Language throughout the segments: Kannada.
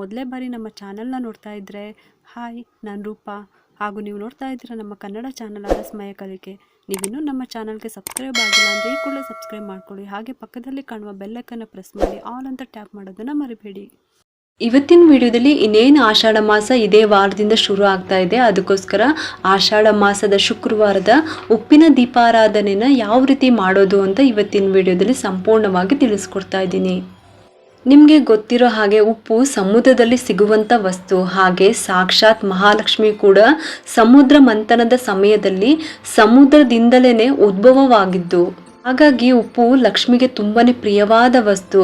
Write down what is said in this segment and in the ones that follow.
ಮೊದಲೇ ಬಾರಿ ನಮ್ಮ ಚಾನಲ್ನ ನೋಡ್ತಾ ಇದ್ದರೆ ಹಾಯ್, ನಾನು ರೂಪ. ಹಾಗೂ ನೀವು ನೋಡ್ತಾ ಇದ್ದೀರ ನಮ್ಮ ಕನ್ನಡ ಚಾನಲ್ ಆದ ಸ್ಮಯ ಕಲಿಕೆ. ನೀವಿನ್ನೂ ನಮ್ಮ ಚಾನಲ್ಗೆ ಸಬ್ಸ್ಕ್ರೈಬ್ ಆಗಿಲ್ಲ ಅಂದರೆ ಈ ಕೂಡಲೇ ಸಬ್ಸ್ಕ್ರೈಬ್ ಮಾಡ್ಕೊಳ್ಳಿ. ಹಾಗೆ ಪಕ್ಕದಲ್ಲಿ ಕಾಣುವ ಬೆಲ್ಲಕ್ಕನ್ನು ಪ್ರೆಸ್ ಮಾಡಿ, ಆಲ್ ಅಂತ ಟ್ಯಾಪ್ ಮಾಡೋದನ್ನು ಮರಿಬೇಡಿ. ಇವತ್ತಿನ ವಿಡಿಯೋದಲ್ಲಿ ಇನ್ನೇನು ಆಷಾಢ ಮಾಸ ಇದೇ ವಾರದಿಂದ ಶುರು ಆಗ್ತಾ ಇದೆ. ಅದಕ್ಕೋಸ್ಕರ ಆಷಾಢ ಮಾಸದ ಶುಕ್ರವಾರದ ಉಪ್ಪಿನ ದೀಪಾರಾಧನೆನ ಯಾವ ರೀತಿ ಮಾಡೋದು ಅಂತ ಇವತ್ತಿನ ವಿಡಿಯೋದಲ್ಲಿ ಸಂಪೂರ್ಣವಾಗಿ ತಿಳಿಸ್ಕೊಡ್ತಾ ಇದ್ದೀನಿ. ನಿಮಗೆ ಗೊತ್ತಿರೋ ಹಾಗೆ ಉಪ್ಪು ಸಮುದ್ರದಲ್ಲಿ ಸಿಗುವಂಥ ವಸ್ತು, ಹಾಗೆ ಸಾಕ್ಷಾತ್ ಮಹಾಲಕ್ಷ್ಮಿ ಕೂಡ ಸಮುದ್ರ ಮಂಥನದ ಸಮಯದಲ್ಲಿ ಸಮುದ್ರದಿಂದಲೇ ಉದ್ಭವವಾಗಿದ್ದು ಹಾಗಾಗಿ ಉಪ್ಪು ಲಕ್ಷ್ಮಿಗೆ ತುಂಬಾ ಪ್ರಿಯವಾದ ವಸ್ತು.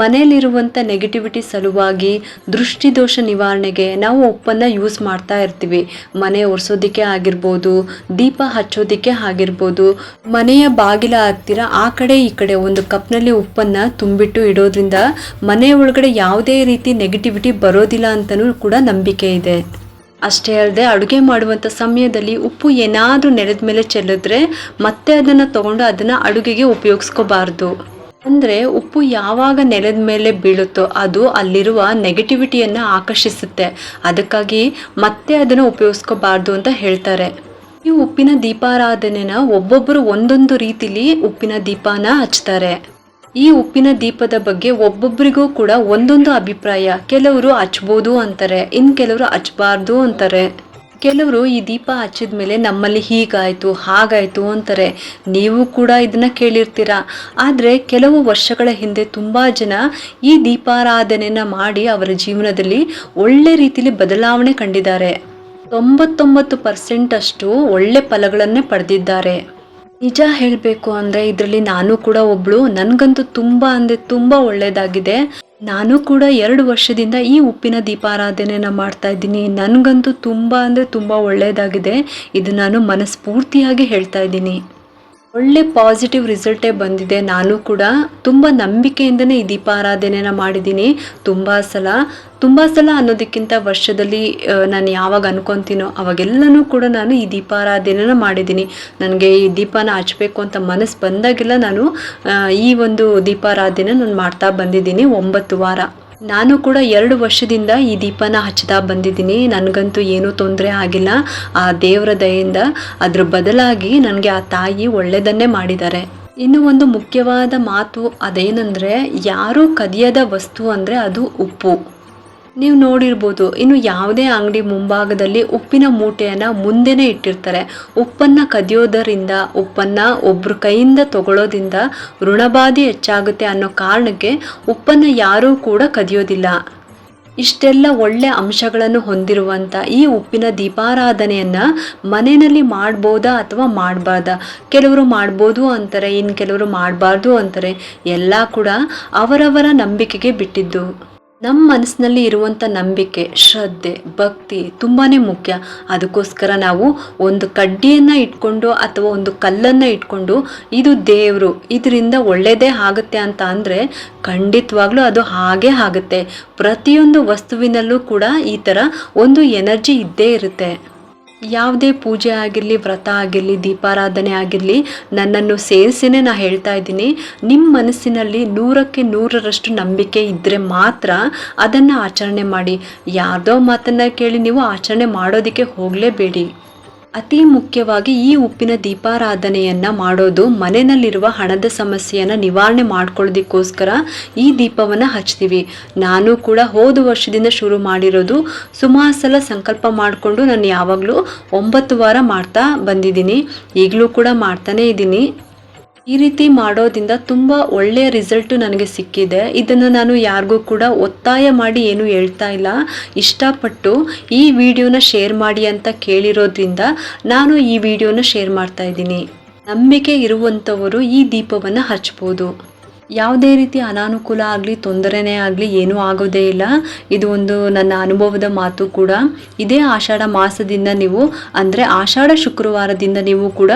ಮನೆಯಲ್ಲಿರುವಂಥ ನೆಗೆಟಿವಿಟಿ ಸಲುವಾಗಿ ದೃಷ್ಟಿದೋಷ ನಿವಾರಣೆಗೆ ನಾವು ಉಪ್ಪನ್ನು ಯೂಸ್ ಮಾಡ್ತಾ ಇರ್ತೀವಿ. ಮನೆ ಒರೆಸೋದಕ್ಕೆ ಆಗಿರ್ಬೋದು, ದೀಪ ಹಚ್ಚೋದಕ್ಕೆ ಆಗಿರ್ಬೋದು, ಮನೆಯ ಬಾಗಿಲ ಹತ್ತಿರ ಆ ಕಡೆ ಈ ಕಡೆ ಒಂದು ಕಪ್ನಲ್ಲಿ ಉಪ್ಪನ್ನು ತುಂಬಿಟ್ಟು ಇಡೋದ್ರಿಂದ ಮನೆ ಒಳಗಡೆ ಯಾವುದೇ ರೀತಿ ನೆಗೆಟಿವಿಟಿ ಬರೋದಿಲ್ಲ ಅಂತಲೂ ಕೂಡ ನಂಬಿಕೆ ಇದೆ. ಅಷ್ಟೇ ಅಲ್ಲದೆ ಅಡುಗೆ ಮಾಡುವಂಥ ಸಮಯದಲ್ಲಿ ಉಪ್ಪು ಏನಾದರೂ ನೆಲದ ಮೇಲೆ ಚೆಲ್ಲಿದ್ರೆ ಮತ್ತೆ ಅದನ್ನು ತಗೊಂಡು ಅದನ್ನು ಅಡುಗೆಗೆ ಉಪಯೋಗಿಸ್ಕೋಬಾರ್ದು. ಅಂದರೆ ಉಪ್ಪು ಯಾವಾಗ ನೆಲದ ಮೇಲೆ ಬೀಳುತ್ತೋ ಅದು ಅಲ್ಲಿರುವ ನೆಗೆಟಿವಿಟಿಯನ್ನು ಆಕರ್ಷಿಸುತ್ತೆ. ಅದಕ್ಕಾಗಿ ಮತ್ತೆ ಅದನ್ನು ಉಪಯೋಗಿಸ್ಕೋಬಾರ್ದು ಅಂತ ಹೇಳ್ತಾರೆ. ಈ ಉಪ್ಪಿನ ದೀಪಾರಾಧನೆನ ಒಬ್ಬೊಬ್ಬರು ಒಂದೊಂದು ರೀತಿಲಿ ಉಪ್ಪಿನ ದೀಪಾನ ಹಚ್ತಾರೆ. ಈ ಉಪ್ಪಿನ ದೀಪದ ಬಗ್ಗೆ ಒಬ್ಬೊಬ್ಬರಿಗೂ ಕೂಡ ಒಂದೊಂದು ಅಭಿಪ್ರಾಯ. ಕೆಲವರು ಹಚ್ಬೋದು ಅಂತಾರೆ ಇನ್ನು ಕೆಲವರು ಹಚ್ಬಾರ್ದು ಅಂತಾರೆ. ಕೆಲವರು ಈ ದೀಪ ಹಚ್ಚಿದ ಮೇಲೆ ನಮ್ಮಲ್ಲಿ ಹೀಗಾಯಿತು, ಹಾಗಾಯಿತು ಅಂತಾರೆ. ನೀವು ಕೂಡ ಇದನ್ನ ಕೇಳಿರ್ತೀರ? ಆದರೆ ಕೆಲವು ವರ್ಷಗಳ ಹಿಂದೆ ತುಂಬ ಜನ ಈ ದೀಪಾರಾಧನೆನ ಮಾಡಿ ಅವರ ಜೀವನದಲ್ಲಿ ಒಳ್ಳೆ ರೀತಿಲಿ ಬದಲಾವಣೆ ಕಂಡಿದ್ದಾರೆ. ತೊಂಬತ್ತೊಂಬತ್ತು ಪರ್ಸೆಂಟ್ ಅಷ್ಟು ಒಳ್ಳೆ ಫಲಗಳನ್ನೇ ಪಡೆದಿದ್ದಾರೆ. ನಿಜ ಹೇಳಬೇಕು ಅಂದ್ರೆ ಇದರಲ್ಲಿ ನಾನು ಕೂಡ ಒಬ್ಳು. ನನಗಂತೂ ತುಂಬಾ ಅಂದ್ರೆ ತುಂಬಾ ಒಳ್ಳೆಯದಾಗಿದೆ ನಾನು ಕೂಡ ಎರಡು ವರ್ಷದಿಂದ ಈ ಉಪ್ಪಿನ ದೀಪಾರಾಧನೆನ ಮಾಡ್ತಾ ಇದ್ದೀನಿ. ನನಗಂತೂ ತುಂಬ ಅಂದರೆ ತುಂಬ ಒಳ್ಳೆಯದಾಗಿದೆ ಇದು ನಾನು ಮನಸ್ಫೂರ್ತಿಯಾಗಿ ಹೇಳ್ತಾ ಇದ್ದೀನಿ. ಒಳ್ಳೆ ಪಾಸಿಟಿವ್ ರಿಸಲ್ಟೇ ಬಂದಿದೆ. ನಾನು ಕೂಡ ತುಂಬ ನಂಬಿಕೆಯಿಂದನೇ ಈ ದೀಪಾರಾಧನೆನ ಮಾಡಿದ್ದೀನಿ. ತುಂಬ ಸಲ ತುಂಬ ಸಲ ಅನ್ನೋದಕ್ಕಿಂತ ವರ್ಷದಲ್ಲಿ ನಾನು ಯಾವಾಗ ಅನ್ಕೊತೀನೋ ಅವಾಗೆಲ್ಲನೂ ಕೂಡ ನಾನು ಈ ದೀಪಾರಾಧನೆನ ಮಾಡಿದ್ದೀನಿ. ನನಗೆ ಈ ದೀಪನ ಹಚ್ಬೇಕು ಅಂತ ಮನಸ್ಸು ಬಂದಾಗೆಲ್ಲ ನಾನು ಈ ಒಂದು ದೀಪಾರಾಧನೆ ನಾನು ಮಾಡ್ತಾ ಬಂದಿದ್ದೀನಿ ಒಂಬತ್ತು ವಾರ. ನಾನು ಕೂಡ ಎರಡು ವರ್ಷದಿಂದ ಈ ದೀಪನ ಹಚ್ತಾ ಬಂದಿದ್ದೀನಿ. ನನಗಂತೂ ಏನೂ ತೊಂದರೆ ಆಗಿಲ್ಲ. ಆ ದೇವರ ದಯೆಯಿಂದ ಅದ್ರ ಬದಲಾಗಿ ನನಗೆ ಆ ತಾಯಿ ಒಳ್ಳೆಯದನ್ನೇ ಮಾಡಿದ್ದಾರೆ. ಇನ್ನು ಒಂದು ಮುಖ್ಯವಾದ ಮಾತು ಅದೇನೆಂದರೆ, ಯಾರೂ ಕದಿಯದ ವಸ್ತು ಅಂದರೆ ಅದು ಉಪ್ಪು. ನೀವು ನೋಡಿರ್ಬೋದು, ಇನ್ನು ಯಾವುದೇ ಅಂಗಡಿ ಮುಂಭಾಗದಲ್ಲಿ ಉಪ್ಪಿನ ಮೂಟೆಯನ್ನು ಮುಂದೆನೇ ಇಟ್ಟಿರ್ತಾರೆ. ಉಪ್ಪನ್ನು ಕದಿಯೋದರಿಂದ, ಉಪ್ಪನ್ನು ಒಬ್ಬರು ಕೈಯಿಂದ ತಗೊಳ್ಳೋದ್ರಿಂದ ಋಣಬಾಧೆ ಹೆಚ್ಚಾಗುತ್ತೆ ಅನ್ನೋ ಕಾರಣಕ್ಕೆ ಉಪ್ಪನ್ನು ಯಾರೂ ಕೂಡ ಕದಿಯೋದಿಲ್ಲ. ಇಷ್ಟೆಲ್ಲ ಒಳ್ಳೆ ಅಂಶಗಳನ್ನು ಹೊಂದಿರುವಂಥ ಈ ಉಪ್ಪಿನ ದೀಪಾರಾಧನೆಯನ್ನು ಮನೆಯಲ್ಲಿ ಮಾಡ್ಬೋದಾ ಅಥವಾ ಮಾಡಬಾರ್ದಾ? ಕೆಲವರು ಮಾಡ್ಬೋದು ಅಂತಾರೆ, ಇನ್ನು ಕೆಲವರು ಮಾಡಬಾರ್ದು ಅಂತಾರೆ. ಎಲ್ಲ ಕೂಡ ಅವರವರ ನಂಬಿಕೆಗೆ ಬಿಟ್ಟಿದ್ದು. ನಮ್ಮ ಮನಸ್ಸಿನಲ್ಲಿ ಇರುವಂಥ ನಂಬಿಕೆ, ಶ್ರದ್ಧೆ, ಭಕ್ತಿ ತುಂಬಾ ಮುಖ್ಯ. ಅದಕ್ಕೋಸ್ಕರ ನಾವು ಒಂದು ಕಡ್ಡಿಯನ್ನು ಇಟ್ಕೊಂಡು ಅಥವಾ ಒಂದು ಕಲ್ಲನ್ನು ಇಟ್ಕೊಂಡು ಇದು ದೇವರು, ಇದರಿಂದ ಒಳ್ಳೆಯದೇ ಆಗುತ್ತೆ ಅಂತ ಅಂದರೆ ಖಂಡಿತವಾಗ್ಲೂ ಅದು ಹಾಗೇ ಆಗುತ್ತೆ. ಪ್ರತಿಯೊಂದು ವಸ್ತುವಿನಲ್ಲೂ ಕೂಡ ಈ ಥರ ಒಂದು ಎನರ್ಜಿ ಇದ್ದೇ ಇರುತ್ತೆ. ಯಾವುದೇ ಪೂಜೆ ಆಗಿರಲಿ, ವ್ರತ ಆಗಿರಲಿ, ದೀಪಾರಾಧನೆ ಆಗಿರಲಿ, ನನ್ನನ್ನು ಸೇರಿಸಿನೇ ನಾನು ಹೇಳ್ತಾ ಇದ್ದೀನಿ. ನಿಮ್ಮ ಮನಸ್ಸಿನಲ್ಲಿ ನೂರಕ್ಕೆ ನೂರರಷ್ಟು ನಂಬಿಕೆ ಇದ್ದರೆ ಮಾತ್ರ ಅದನ್ನು ಆಚರಣೆ ಮಾಡಿ. ಯಾರ್ದೋ ಮಾತನ್ನು ಕೇಳಿ ನೀವು ಆಚರಣೆ ಮಾಡೋದಕ್ಕೆ ಹೋಗಲೇಬೇಡಿ. ಅತಿ ಮುಖ್ಯವಾಗಿ ಈ ಉಪ್ಪಿನ ದೀಪಾರಾಧನೆಯನ್ನ ಮಾಡೋದು ಮನೆಯಲ್ಲಿರುವ ಹಣದ ಸಮಸ್ಯೆಯನ್ನು ನಿವಾರಣೆ ಮಾಡ್ಕೊಳ್ಳೋದಕ್ಕೋಸ್ಕರ ಈ ದೀಪವನ್ನು ಹಚ್ತೀವಿ. ನಾನು ಕೂಡ ಹೋದ ವರ್ಷದಿಂದ ಶುರು ಮಾಡಿರೋದು ಸುಮಾರು ಸಲ ಸಂಕಲ್ಪ ಮಾಡಿಕೊಂಡು ನಾನು ಯಾವಾಗಲೂ ಒಂಬತ್ತು ವಾರ ಮಾಡ್ತಾ ಬಂದಿದ್ದೀನಿ. ಈಗಲೂ ಕೂಡ ಮಾಡ್ತಾನೇ ಇದ್ದೀನಿ. ಈ ರೀತಿ ಮಾಡೋದಿಂದ ತುಂಬ ಒಳ್ಳೆಯ ರಿಸಲ್ಟು ನನಗೆ ಸಿಕ್ಕಿದೆ. ಇದನ್ನು ನಾನು ಯಾರಿಗೂ ಕೂಡ ಒತ್ತಾಯ ಮಾಡಿ ಏನು ಹೇಳ್ತಾ ಇಲ್ಲ. ಇಷ್ಟಪಟ್ಟು ಈ ವಿಡಿಯೋನ ಶೇರ್ ಮಾಡಿ ಅಂತ ಕೇಳಿರೋದ್ರಿಂದ ನಾನು ಈ ವಿಡಿಯೋನ ಶೇರ್ ಮಾಡ್ತಾ ಇದ್ದೀನಿ. ನಂಬಿಕೆ ಇರುವಂಥವರು ಈ ದೀಪವನ್ನು ಹಚ್ಬೋದು. ಯಾವುದೇ ರೀತಿ ಅನಾನುಕೂಲ ಆಗಲಿ, ತೊಂದರೆನೇ ಆಗಲಿ ಏನೂ ಆಗೋದೇ ಇಲ್ಲ. ಇದು ಒಂದು ನನ್ನ ಅನುಭವದ ಮಾತು ಕೂಡ. ಇದೇ ಆಷಾಢ ಮಾಸದಿಂದ ನೀವು, ಅಂದರೆ ಆಷಾಢ ಶುಕ್ರವಾರದಿಂದ ನೀವು ಕೂಡ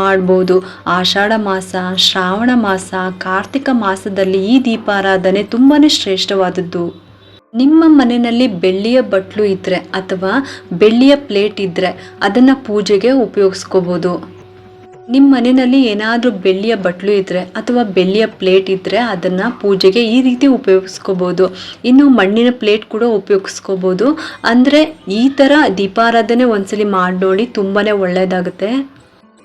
ಮಾಡ್ಬೋದು. ಆಷಾಢ ಮಾಸ, ಶ್ರಾವಣ ಮಾಸ, ಕಾರ್ತಿಕ ಮಾಸದಲ್ಲಿ ಈ ದೀಪಾರಾಧನೆ ತುಂಬಾ ಶ್ರೇಷ್ಠವಾದದ್ದು. ನಿಮ್ಮ ಮನೆಯಲ್ಲಿ ಬೆಳ್ಳಿಯ ಬಟ್ಲು ಇದ್ದರೆ ಅಥವಾ ಬೆಳ್ಳಿಯ ಪ್ಲೇಟ್ ಇದ್ದರೆ ಅದನ್ನು ಪೂಜೆಗೆ ಉಪಯೋಗಿಸ್ಕೋಬೋದು. ನಿಮ್ಮ ಮನೆಯಲ್ಲಿ ಏನಾದರೂ ಬೆಳ್ಳಿಯ ಬಟ್ಲು ಇದ್ದರೆ ಅಥವಾ ಬೆಳ್ಳಿಯ ಪ್ಲೇಟ್ ಇದ್ದರೆ ಅದನ್ನು ಪೂಜೆಗೆ ಈ ರೀತಿ ಉಪಯೋಗಿಸ್ಕೋಬೋದು. ಇನ್ನು ಮಣ್ಣಿನ ಪ್ಲೇಟ್ ಕೂಡ ಉಪಯೋಗಿಸ್ಕೋಬೋದು. ಅಂದರೆ ಈ ಥರ ದೀಪಾರಾಧನೆ ಒಂದ್ಸಲಿ ಮಾಡಿ ನೋಡಿ ತುಂಬಾ ಒಳ್ಳೆಯದಾಗುತ್ತೆ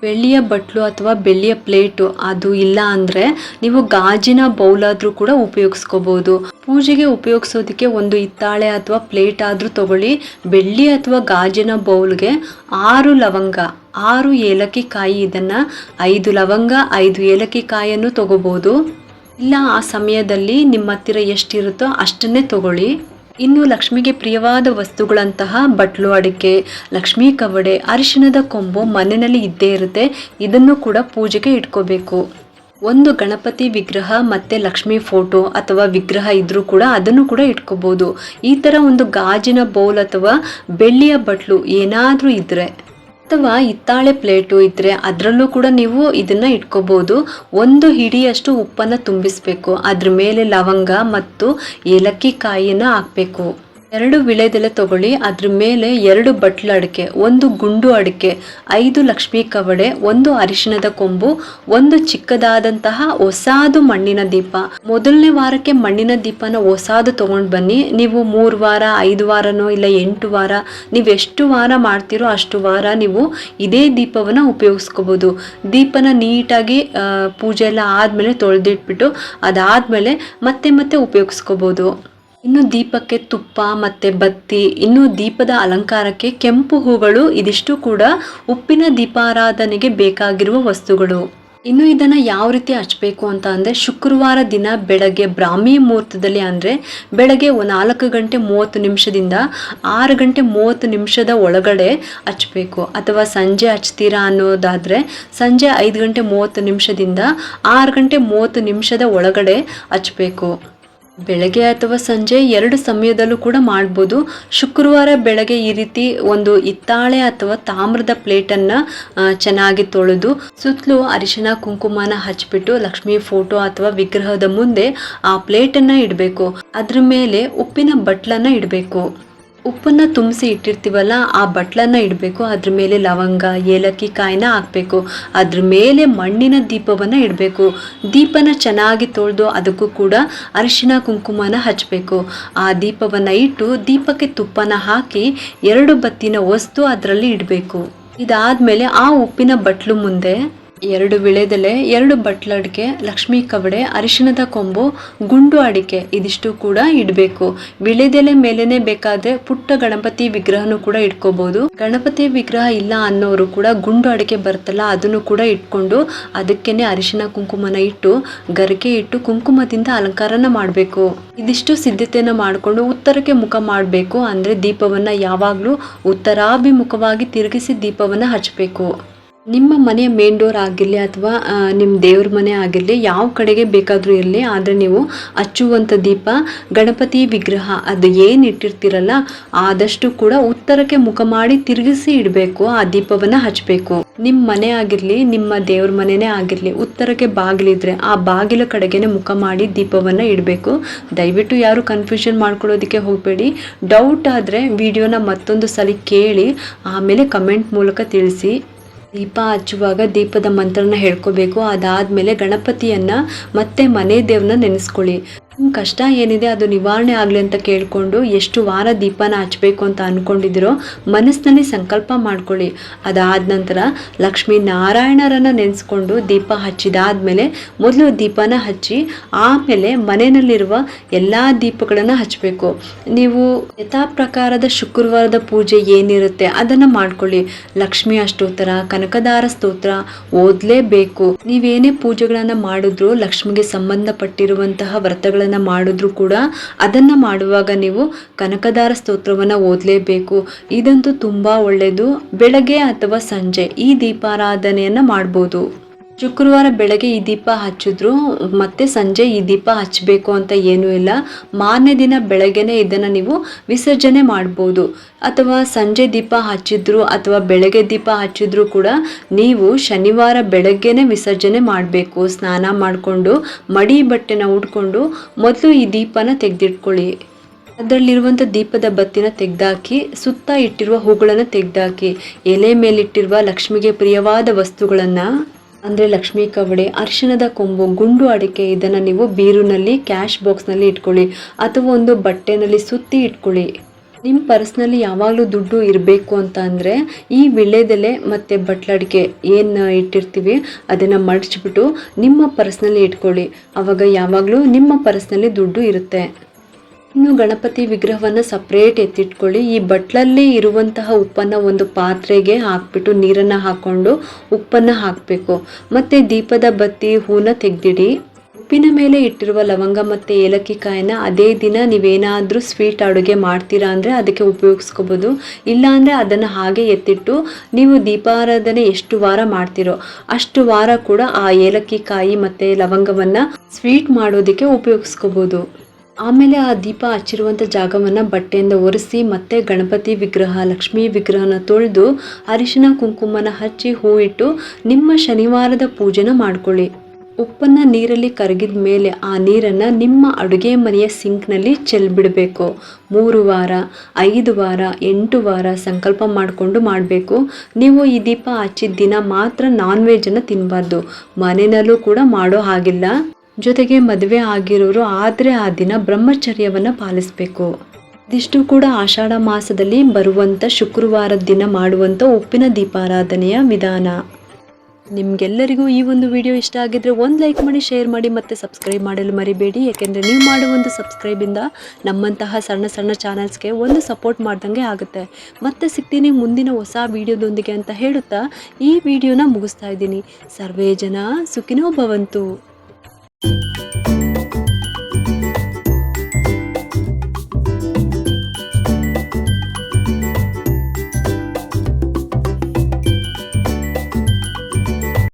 ಬೆಳ್ಳಿಯ ಬಟ್ಲು ಅಥವಾ ಬೆಳ್ಳಿಯ ಪ್ಲೇಟು ಅದು ಇಲ್ಲ ಅಂದರೆ ನೀವು ಗಾಜಿನ ಬೌಲಾದರೂ ಕೂಡ ಉಪಯೋಗಿಸ್ಕೋಬೋದು. ಪೂಜೆಗೆ ಉಪಯೋಗಿಸೋದಕ್ಕೆ ಒಂದು ಹಿತ್ತಾಳೆ ಅಥವಾ ಪ್ಲೇಟ್ ಆದರೂ ತಗೊಳ್ಳಿ. ಬೆಳ್ಳಿ ಅಥವಾ ಗಾಜಿನ ಬೌಲ್ಗೆ ಆರು ಲವಂಗ, ಆರು ಏಲಕ್ಕಿ ಕಾಯಿ ಇದನ್ನು ಐದು ಲವಂಗ, ಐದು ಏಲಕ್ಕಿ ಕಾಯಿಯನ್ನು ತಗೋಬೋದು. ಇಲ್ಲ ಆ ಸಮಯದಲ್ಲಿ ನಿಮ್ಮ ಹತ್ತಿರ ಎಷ್ಟಿರುತ್ತೋ ಅಷ್ಟನ್ನೇ ತಗೊಳ್ಳಿ. ಇನ್ನು ಲಕ್ಷ್ಮಿಗೆ ಪ್ರಿಯವಾದ ವಸ್ತುಗಳಂತಹ ಬಟ್ಲು ಅಡಿಕೆ, ಲಕ್ಷ್ಮೀ ಕವಡೆ, ಅರಿಶಿಣದ ಕೊಂಬು ಮನೆಯಲ್ಲಿ ಇದ್ದೇ ಇರುತ್ತೆ. ಇದನ್ನು ಕೂಡ ಪೂಜೆಗೆ ಇಟ್ಕೋಬೇಕು. ಒಂದು ಗಣಪತಿ ವಿಗ್ರಹ ಮತ್ತೆ ಲಕ್ಷ್ಮಿ ಫೋಟೋ ಅಥವಾ ವಿಗ್ರಹ ಇದ್ರೂ ಕೂಡ ಅದನ್ನು ಕೂಡ ಇಟ್ಕೋಬಹುದು ಈ ತರ ಒಂದು ಗಾಜಿನ ಬೌಲ್ ಅಥವಾ ಬೆಳ್ಳಿಯ ಬಟ್ಲು ಏನಾದರೂ ಇದ್ರೆ ಅಥವಾ ಹಿತ್ತಾಳೆ ಪ್ಲೇಟು ಇದ್ರೆ ಅದರಲ್ಲೂ ಕೂಡ ನೀವು ಇದನ್ನ ಇಟ್ಕೋಬೋದು. ಒಂದು ಹಿಡಿಯಷ್ಟು ಉಪ್ಪನ್ನು ತುಂಬಿಸ್ಬೇಕು. ಅದ್ರ ಮೇಲೆ ಲವಂಗ ಮತ್ತು ಏಲಕ್ಕಿ ಕಾಯಿಯನ್ನು ಹಾಕ್ಬೇಕು. ಎರಡು ವಿಳೆದೆಲೆ ತಗೊಳ್ಳಿ, ಅದ್ರ ಮೇಲೆ ಎರಡು ಬಟ್ಲ ಅಡಿಕೆ, ಒಂದು ಗುಂಡು ಅಡಿಕೆ, ಐದು ಲಕ್ಷ್ಮೀ ಕವಡೆ, ಒಂದು ಅರಿಶಿಣದ ಕೊಂಬು, ಒಂದು ಚಿಕ್ಕದಾದಂತಹ ಹೊಸಾದು ಮಣ್ಣಿನ ದೀಪ. ಮೊದಲನೇ ವಾರಕ್ಕೆ ಮಣ್ಣಿನ ದೀಪನ ಹೊಸಾದು ತಗೊಂಡು ಬನ್ನಿ. ನೀವು ಮೂರು ವಾರ, ಐದು ವಾರನೋ ಇಲ್ಲ ಎಂಟು ವಾರ, ನೀವು ಎಷ್ಟು ವಾರ ಮಾಡ್ತೀರೋ ಅಷ್ಟು ವಾರ ನೀವು ಇದೇ ದೀಪವನ್ನು ಉಪಯೋಗಿಸ್ಕೋಬೋದು. ದೀಪನ ನೀಟಾಗಿ ಪೂಜೆ ಎಲ್ಲ ಆದಮೇಲೆ ತೊಳೆದಿಟ್ಬಿಟ್ಟು ಅದಾದಮೇಲೆ ಮತ್ತೆ ಮತ್ತೆ ಉಪಯೋಗಿಸ್ಕೋಬೋದು. ಇನ್ನು ದೀಪಕ್ಕೆ ತುಪ್ಪ ಮತ್ತೆ ಬತ್ತಿ, ಇನ್ನು ದೀಪದ ಅಲಂಕಾರಕ್ಕೆ ಕೆಂಪು ಹೂಗಳು, ಇದಿಷ್ಟು ಕೂಡ ಉಪ್ಪಿನ ದೀಪಾರಾಧನೆಗೆ ಬೇಕಾಗಿರುವ ವಸ್ತುಗಳು. ಇನ್ನು ಇದನ್ನು ಯಾವ ರೀತಿ ಹಚ್ಚಬೇಕು ಅಂತ ಅಂದರೆ ಶುಕ್ರವಾರ ದಿನ ಬೆಳಗ್ಗೆ ಬ್ರಾಹ್ಮಿ ಮುಹೂರ್ತದಲ್ಲಿ ಅಂದರೆ ಬೆಳಗ್ಗೆ ನಾಲ್ಕು ಗಂಟೆ ಮೂವತ್ತು ನಿಮಿಷದಿಂದ ಆರು ಗಂಟೆ ಮೂವತ್ತು ನಿಮಿಷದ ಒಳಗಡೆ ಹಚ್ಚಬೇಕು. ಅಥವಾ ಸಂಜೆ ಹಚ್ತೀರಾ ಅನ್ನೋದಾದರೆ ಸಂಜೆ ಐದು ಗಂಟೆ ಮೂವತ್ತು ನಿಮಿಷದಿಂದ ಆರು ಗಂಟೆ ಮೂವತ್ತು ನಿಮಿಷದ ಒಳಗಡೆ ಹಚ್ಚಬೇಕು. ಬೆಳಗ್ಗೆ ಅಥವಾ ಸಂಜೆ ಎರಡು ಸಮಯದಲ್ಲೂ ಕೂಡ ಮಾಡ್ಬೋದು. ಶುಕ್ರವಾರ ಬೆಳಗ್ಗೆ ಈ ರೀತಿ ಒಂದು ಹಿತ್ತಾಳೆ ಅಥವಾ ತಾಮ್ರದ ಪ್ಲೇಟನ್ನು ಚೆನ್ನಾಗಿ ತೊಳೆದು ಸುತ್ತಲೂ ಅರಿಶಿನ ಕುಂಕುಮನ ಹಚ್ಚಿಬಿಟ್ಟು ಲಕ್ಷ್ಮಿ ಫೋಟೋ ಅಥವಾ ವಿಗ್ರಹದ ಮುಂದೆ ಆ ಪ್ಲೇಟನ್ನು ಇಡಬೇಕು. ಅದ್ರ ಮೇಲೆ ಉಪ್ಪಿನ ಬಟ್ಲನ್ನ ಇಡಬೇಕು. ಉಪ್ಪನ್ನ ತುಂಬಿಸಿ ಇಟ್ಟಿರ್ತೀವಲ್ಲ, ಆ ಬಟ್ಲನ್ನ ಇಡಬೇಕು, ಅದ್ರ ಮೇಲೆ ಲವಂಗ, ಏಲಕ್ಕಿ ಕಾಯಿನ ಹಾಕಬೇಕು. ಅದ್ರ ಮೇಲೆ ಮಣ್ಣಿನ ದೀಪವನ್ನು ಇಡಬೇಕು. ದೀಪನ ಚೆನ್ನಾಗಿ ತೊಳೆದು ಅದಕ್ಕೂ ಕೂಡ ಅರಿಶಿನ ಕುಂಕುಮನ ಹಚ್ಚಬೇಕು ಆ ದೀಪವನ್ನು ಇಟ್ಟು ದೀಪಕ್ಕೆ ತುಪ್ಪನ ಹಾಕಿ ಎರಡು ಬತ್ತಿನ ವಸ್ತು ಅದರಲ್ಲಿ ಇಡಬೇಕು. ಇದಾದ್ಮೇಲೆ ಆ ಉಪ್ಪಿನ ಬಟ್ಲು ಮುಂದೆ ಎರಡು ವಿಳೆದೆಲೆ, ಎರಡು ಬಟ್ಲಡ್ಗೆ, ಲಕ್ಷ್ಮೀ ಕವಡೆ, ಅರಿಶಿಣದ ಕೊಂಬು, ಗುಂಡು ಅಡಿಕೆ ಇದಿಷ್ಟು ಕೂಡ ಇಡಬೇಕು. ವಿಳೆದೆಲೆ ಮೇಲೇನೆ ಬೇಕಾದ್ರೆ ಪುಟ್ಟ ಗಣಪತಿ ವಿಗ್ರಹನೂ ಕೂಡ ಇಟ್ಕೋಬಹುದು ಗಣಪತಿ ವಿಗ್ರಹ ಇಲ್ಲ ಅನ್ನೋರು ಕೂಡ ಗುಂಡು ಅಡಿಕೆ ಬರುತ್ತಲ್ಲ ಅದನ್ನು ಕೂಡ ಇಟ್ಕೊಂಡು ಅದಕ್ಕೇನೆ ಅರಿಶಿನ ಕುಂಕುಮನ ಇಟ್ಟು ಗರಿಕೆ ಇಟ್ಟು ಕುಂಕುಮದಿಂದ ಅಲಂಕಾರನ ಮಾಡಬೇಕು. ಇದಿಷ್ಟು ಸಿದ್ಧತೆಯನ್ನ ಮಾಡಿಕೊಂಡು ಉತ್ತರಕ್ಕೆ ಮುಖ ಮಾಡಬೇಕು. ಅಂದ್ರೆ ದೀಪವನ್ನ ಯಾವಾಗಲೂ ಉತ್ತರಾಭಿಮುಖವಾಗಿ ತಿರುಗಿಸಿ ದೀಪವನ್ನ ಹಚ್ಚಬೇಕು ನಿಮ್ಮ ಮನೆಯ ಮೇನ್ ಡೋರ್ ಆಗಿರಲಿ ಅಥವಾ ನಿಮ್ಮ ದೇವ್ರ ಮನೆ ಆಗಿರಲಿ, ಯಾವ ಕಡೆಗೆ ಬೇಕಾದರೂ ಇರಲಿ, ಆದರೆ ನೀವು ಹಚ್ಚುವಂಥ ದೀಪ, ಗಣಪತಿ ವಿಗ್ರಹ, ಅದು ಏನು ಇಟ್ಟಿರ್ತೀರಲ್ಲ, ಆದಷ್ಟು ಕೂಡ ಉತ್ತರಕ್ಕೆ ಮುಖ ಮಾಡಿ ತಿರುಗಿಸಿ ಇಡಬೇಕು, ಆ ದೀಪವನ್ನು ಹಚ್ಚಬೇಕು ನಿಮ್ಮ ಮನೆ ಆಗಿರಲಿ, ನಿಮ್ಮ ದೇವ್ರ ಮನೆನೇ ಆಗಿರಲಿ, ಉತ್ತರಕ್ಕೆ ಬಾಗಿಲಿದ್ರೆ ಆ ಬಾಗಿಲ ಕಡೆಗೇನೆ ಮುಖ ಮಾಡಿ ದೀಪವನ್ನು ಇಡಬೇಕು. ದಯವಿಟ್ಟು ಯಾರು ಕನ್ಫ್ಯೂಷನ್ ಮಾಡ್ಕೊಳ್ಳೋದಕ್ಕೆ ಹೋಗಬೇಡಿ. ಡೌಟ್ ಆದರೆ ವಿಡಿಯೋನ ಮತ್ತೊಂದು ಸಲ ಕೇಳಿ, ಆಮೇಲೆ ಕಮೆಂಟ್ ಮೂಲಕ ತಿಳಿಸಿ. ದೀಪ ಹಚ್ಚುವಾಗ ದೀಪದ ಮಂತ್ರನ ಹೇಳ್ಕೋಬೇಕು. ಅದಾದಮೇಲೆ ಗಣಪತಿಯನ್ನ ಮತ್ತೆ ಮನೆ ದೇವ್ರನ್ನ ನೆನೆಸ್ಕೊಳ್ಳಿ. ಕಷ್ಟ ಏನಿದೆ ಅದು ನಿವಾರಣೆ ಆಗಲಿ ಅಂತ ಕೇಳಿಕೊಂಡು ಎಷ್ಟು ವಾರ ದೀಪನ ಹಚ್ಚಬೇಕು ಅಂತ ಅಂದ್ಕೊಂಡಿದ್ದೀರೋ ಮನಸ್ಸಿನಲ್ಲಿ ಸಂಕಲ್ಪ ಮಾಡ್ಕೊಳ್ಳಿ. ಅದಾದ ನಂತರ ಲಕ್ಷ್ಮೀ ನಾರಾಯಣರನ್ನ ನೆನೆಸ್ಕೊಂಡು ದೀಪ ಹಚ್ಚಿದಾದ್ಮೇಲೆ ಮೊದಲು ದೀಪನ ಹಚ್ಚಿ ಆಮೇಲೆ ಮನೆಯಲ್ಲಿರುವ ಎಲ್ಲ ದೀಪಗಳನ್ನು ಹಚ್ಚಬೇಕು ನೀವು ಯಥಾ ಪ್ರಕಾರದ ಶುಕ್ರವಾರದ ಪೂಜೆ ಏನಿರುತ್ತೆ ಅದನ್ನು ಮಾಡ್ಕೊಳ್ಳಿ. ಲಕ್ಷ್ಮಿ ಅಷ್ಟೋತ್ತರ, ಕನಕದಾರ ಸ್ತೋತ್ರ ಓದಲೇಬೇಕು. ನೀವೇನೇ ಪೂಜೆಗಳನ್ನು ಮಾಡಿದ್ರು ಲಕ್ಷ್ಮಿಗೆ ಸಂಬಂಧಪಟ್ಟಿರುವಂತಹ ವ್ರತಗಳನ್ನು ಮಾಡಿದ್ರು ಕೂಡ ಅದನ್ನು ಮಾಡುವಾಗ ನೀವು ಕನಕದಾರ ಸ್ತೋತ್ರವನ್ನು ಓದಲೇಬೇಕು. ಇದಂತೂ ತುಂಬ ಒಳ್ಳೆಯದು. ಬೆಳಗ್ಗೆ ಅಥವಾ ಸಂಜೆ ಈ ದೀಪಾರಾಧನೆಯನ್ನು ಮಾಡ್ಬೋದು. ಶುಕ್ರವಾರ ಬೆಳಗ್ಗೆ ಈ ದೀಪ ಹಚ್ಚಿದ್ರು, ಮತ್ತೆ ಸಂಜೆ ಈ ದೀಪ ಹಚ್ಚಬೇಕು ಅಂತ ಏನೂ ಇಲ್ಲ. ಮಾರನೇ ದಿನ ಬೆಳಗ್ಗೆನೆ ಇದನ್ನು ನೀವು ವಿಸರ್ಜನೆ ಮಾಡ್ಬೋದು. ಅಥವಾ ಸಂಜೆ ದೀಪ ಹಚ್ಚಿದ್ರು ಅಥವಾ ಬೆಳಗ್ಗೆ ದೀಪ ಹಚ್ಚಿದ್ರು ಕೂಡ ನೀವು ಶನಿವಾರ ಬೆಳಗ್ಗೆನೆ ವಿಸರ್ಜನೆ ಮಾಡಬೇಕು. ಸ್ನಾನ ಮಾಡಿಕೊಂಡು, ಮಡಿ ಬಟ್ಟೆನ ಉಟ್ಕೊಂಡು ಮೊದಲು ಈ ದೀಪನ ತೆಗೆದಿಟ್ಕೊಳ್ಳಿ. ಅದರಲ್ಲಿರುವಂಥ ದೀಪದ ಬತ್ತಿನ ತೆಗೆದಾಕಿ, ಸುತ್ತ ಇಟ್ಟಿರುವ ಹೂಗಳನ್ನು ತೆಗೆದಾಕಿ, ಎಲೆ ಮೇಲಿಟ್ಟಿರುವ ಲಕ್ಷ್ಮಿಗೆ ಪ್ರಿಯವಾದ ವಸ್ತುಗಳನ್ನು ಅಂದರೆ ಲಕ್ಷ್ಮೀ ಕವಡೆ, ಅರಿಶಿಣದ ಕೊಂಬು, ಗುಂಡು ಅಡಿಕೆ, ಇದನ್ನು ನೀವು ಬೀರುನಲ್ಲಿ, ಕ್ಯಾಶ್ ಬಾಕ್ಸ್ನಲ್ಲಿ ಇಟ್ಕೊಳ್ಳಿ ಅಥವಾ ಒಂದು ಬಟ್ಟೆನಲ್ಲಿ ಸುತ್ತಿ ಇಟ್ಕೊಳ್ಳಿ. ನಿಮ್ಮ ಪರ್ಸ್ನಲ್ಲಿ ಯಾವಾಗಲೂ ದುಡ್ಡು ಇರಬೇಕು ಅಂತ ಅಂದರೆ ಈ ವಿಳ್ಯದೆಲೆ ಮತ್ತು ಬಟ್ಲಡಿಕೆ ಏನು ಇಟ್ಟಿರ್ತೀವಿ ಅದನ್ನು ಮಡಚಿಬಿಟ್ಟು ನಿಮ್ಮ ಪರ್ಸ್ನಲ್ಲಿ ಇಟ್ಕೊಳ್ಳಿ. ಆವಾಗ ಯಾವಾಗಲೂ ನಿಮ್ಮ ಪರ್ಸ್ನಲ್ಲಿ ದುಡ್ಡು ಇರುತ್ತೆ. ಇನ್ನು ಗಣಪತಿ ವಿಗ್ರಹವನ್ನು ಸಪ್ರೇಟ್ ಎತ್ತಿಟ್ಕೊಳ್ಳಿ. ಈ ಬಟ್ಲಲ್ಲಿ ಇರುವಂತಹ ಉಪ್ಪನ್ನು ಒಂದು ಪಾತ್ರೆಗೆ ಹಾಕ್ಬಿಟ್ಟು ನೀರನ್ನು ಹಾಕ್ಕೊಂಡು ಉಪ್ಪನ್ನು ಹಾಕಬೇಕು. ಮತ್ತೆ ದೀಪದ ಬತ್ತಿ, ಹೂನ ತೆಗ್ದಿಡಿ. ಉಪ್ಪಿನ ಮೇಲೆ ಇಟ್ಟಿರುವ ಲವಂಗ ಮತ್ತು ಏಲಕ್ಕಿ ಕಾಯಿನ ಅದೇ ದಿನ ನೀವೇನಾದರೂ ಸ್ವೀಟ್ ಅಡುಗೆ ಮಾಡ್ತೀರಾ ಅಂದರೆ ಅದಕ್ಕೆ ಉಪಯೋಗಿಸ್ಕೋಬೋದು. ಇಲ್ಲಾಂದರೆ ಅದನ್ನು ಹಾಗೆ ಎತ್ತಿಟ್ಟು ನೀವು ದೀಪಾರಾಧನೆ ಎಷ್ಟು ವಾರ ಮಾಡ್ತೀರೋ ಅಷ್ಟು ವಾರ ಕೂಡ ಆ ಏಲಕ್ಕಿ ಕಾಯಿ ಮತ್ತು ಲವಂಗವನ್ನು ಸ್ವೀಟ್ ಮಾಡೋದಕ್ಕೆ ಉಪಯೋಗಿಸ್ಕೋಬೋದು. ಆಮೇಲೆ ಆ ದೀಪ ಹಚ್ಚಿರುವಂಥ ಜಾಗವನ್ನು ಬಟ್ಟೆಯಿಂದ ಒರೆಸಿ ಮತ್ತೆ ಗಣಪತಿ ವಿಗ್ರಹ, ಲಕ್ಷ್ಮೀ ವಿಗ್ರಹನ ತೊಳೆದು ಅರಿಶಿನ ಕುಂಕುಮನ ಹಚ್ಚಿ ಹೂ ಇಟ್ಟು ನಿಮ್ಮ ಶನಿವಾರದ ಪೂಜೆನ ಮಾಡ್ಕೊಳ್ಳಿ. ಉಪ್ಪನ್ನು ನೀರಲ್ಲಿ ಕರಗಿದ ಮೇಲೆ ಆ ನೀರನ್ನು ನಿಮ್ಮ ಅಡುಗೆ ಮನೆಯ ಸಿಂಕ್ನಲ್ಲಿ ಚೆಲ್ಬಿಡಬೇಕು. ಮೂರು ವಾರ, ಐದು ವಾರ, ಎಂಟು ವಾರ ಸಂಕಲ್ಪ ಮಾಡಿಕೊಂಡು ಮಾಡಬೇಕು. ನೀವು ಈ ದೀಪ ಹಚ್ಚಿದ ದಿನ ಮಾತ್ರ ನಾನ್ ವೆಜ್ಜನ್ನು ತಿನ್ನಬಾರ್ದು ಮನೆಯಲ್ಲೂ ಕೂಡ ಮಾಡೋ ಹಾಗಿಲ್ಲ. ಜೊತೆಗೆ ಮದುವೆ ಆಗಿರೋರು ಆದರೆ ಆ ದಿನ ಬ್ರಹ್ಮಚರ್ಯವನ್ನು ಪಾಲಿಸಬೇಕು. ಇದಿಷ್ಟು ಕೂಡ ಆಷಾಢ ಮಾಸದಲ್ಲಿ ಬರುವಂಥ ಶುಕ್ರವಾರದ ದಿನ ಮಾಡುವಂಥ ಉಪ್ಪಿನ ದೀಪಾರಾಧನೆಯ ವಿಧಾನ. ನಿಮಗೆಲ್ಲರಿಗೂ ಈ ಒಂದು ವಿಡಿಯೋ ಇಷ್ಟ ಆಗಿದ್ರೆ ಒಂದು ಲೈಕ್ ಮಾಡಿ, ಶೇರ್ ಮಾಡಿ ಮತ್ತು ಸಬ್ಸ್ಕ್ರೈಬ್ ಮಾಡಲು ಮರಿಬೇಡಿ. ಏಕೆಂದರೆ ನೀವು ಮಾಡೋ ಒಂದು ಸಬ್ಸ್ಕ್ರೈಬಿಂದ ನಮ್ಮಂತಹ ಸಣ್ಣ ಸಣ್ಣ ಚಾನಲ್ಸ್ಗೆ ಒಂದು ಸಪೋರ್ಟ್ ಮಾಡ್ದಂಗೆ ಆಗುತ್ತೆ. ಮತ್ತೆ ಸಿಗ್ತೀನಿ ಮುಂದಿನ ಹೊಸ ವಿಡಿಯೋದೊಂದಿಗೆ ಅಂತ ಹೇಳುತ್ತಾ ಈ ವಿಡಿಯೋನ ಮುಗಿಸ್ತಾ ಇದ್ದೀನಿ. ಸರ್ವೇ ಜನ ಸುಖಿನೋ ಭವಂತು. Thank you.